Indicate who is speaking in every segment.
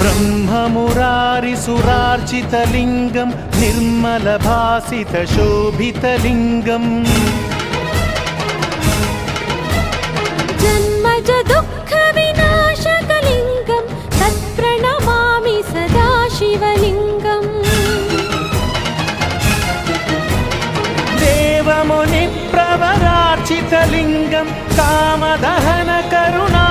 Speaker 1: ब्रह्ममुरारिसुरार्चितलिङ्गं निर्मलभासितशोभितलिङ्गम्
Speaker 2: जन्मज दुःखविनाशकलिङ्गं तत्प्रणमामि सदा शिवलिङ्गम्
Speaker 1: देवमुनिप्रवरार्चितलिङ्गं कामदहनकरुणाकरलिङ्गं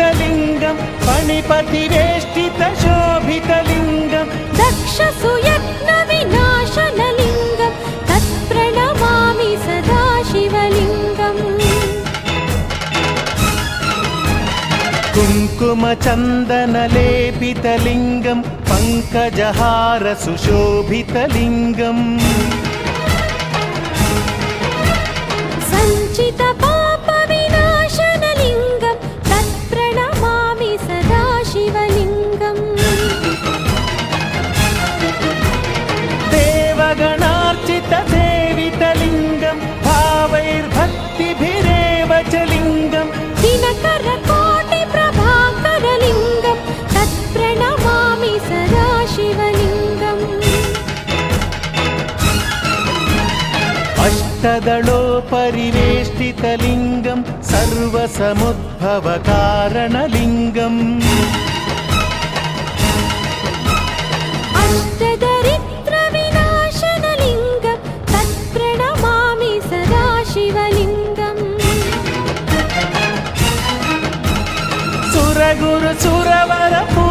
Speaker 2: లింగం పణిపతి
Speaker 1: వేష్టిత శోభిత
Speaker 2: లింగం. దక్ష సుయత్న వినాశన
Speaker 1: లింగం తత్ప్రణమామి సదా కుంకుమ
Speaker 2: చందన లేపిత పంకజహార సుశోభిత
Speaker 1: अष्टदलोपरिवेष्टितलिङ्गं सर्वसमुद्भवकारणलिङ्गम्
Speaker 2: अष्टदरिद्रविनाशनलिङ्गं तत्प्रणमामि सदा शिवलिङ्गम्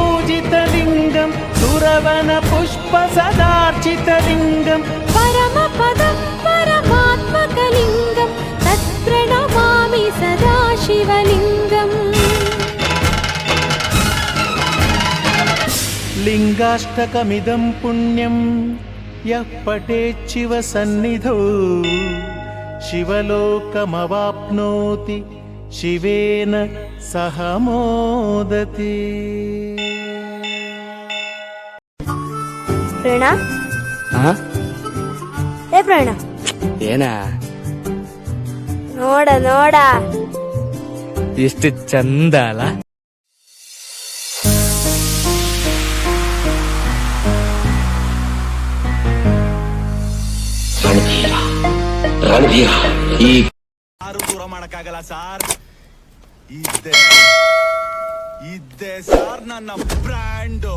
Speaker 1: सुरगुरुसुरवरपूजितलिङ्गं सुरवनपुष्पसदार्चितलिङ्गम्
Speaker 2: परमपदं
Speaker 1: దుర్గాష్టకమిదం పుణ్యం. యః పఠేచ్చివ సన్నిధౌ. శివలోకమవాప్నోతి శివేన సహమోదతి.
Speaker 3: మోదతి
Speaker 4: ప్రేణా
Speaker 3: ఏ ప్రేణ?
Speaker 4: ಏನಾ
Speaker 3: ನೋಡ
Speaker 5: ಈ
Speaker 6: ಯಾರು ದೂರ ಮಾಡಕ್ಕಾಗಲ್ಲ ಸಾರ್? ಇದ್ದೆ ಇದ್ದೆ ಸಾರ್ ನನ್ನ ಬ್ರ್ಯಾಂಡು.